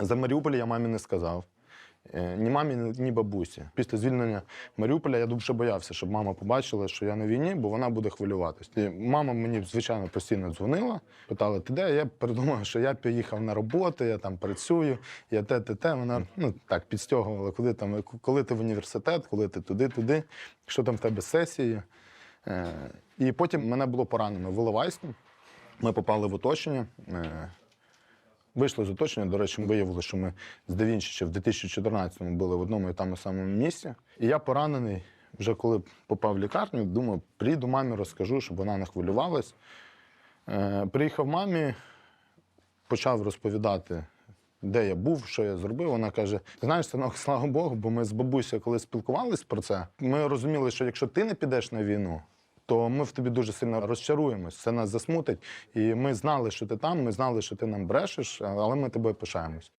За Маріуполь я мамі не сказав. Е, Ні мамі, ні бабусі. Після звільнення Маріуполя я дуже боявся, щоб мама побачила, що я на війні, бо вона буде хвилюватись. І мама мені, звичайно, постійно дзвонила, питала, ти де? Я придумав, що я поїхав на роботу, я там працюю, я те, те, те. Вона ну, так підстягувала, коли, там, коли ти в університет, коли ти туди, туди, що там в тебе сесії. Е, І потім мене було поранено в Іловайську. Ми попали в оточення. Вийшли з оточення. До речі, ми виявили, що ми з Давінчі ще в 2014-му були в одному і тому самому місці. І я поранений, вже коли попав в лікарню, думаю, приїду мамі, розкажу, щоб вона не хвилювалась. Е, приїхав мамі, почав розповідати, де я був, що я зробив. Вона каже: Ти знаєш, синок, слава Богу, бо ми з бабусею, коли спілкувались про це, ми розуміли, що якщо ти не підеш на війну, то ми в тобі дуже сильно розчаруємось. Це нас засмутить. І ми знали, що ти там, ми знали, що ти нам брешеш, але ми тобою пишаємось.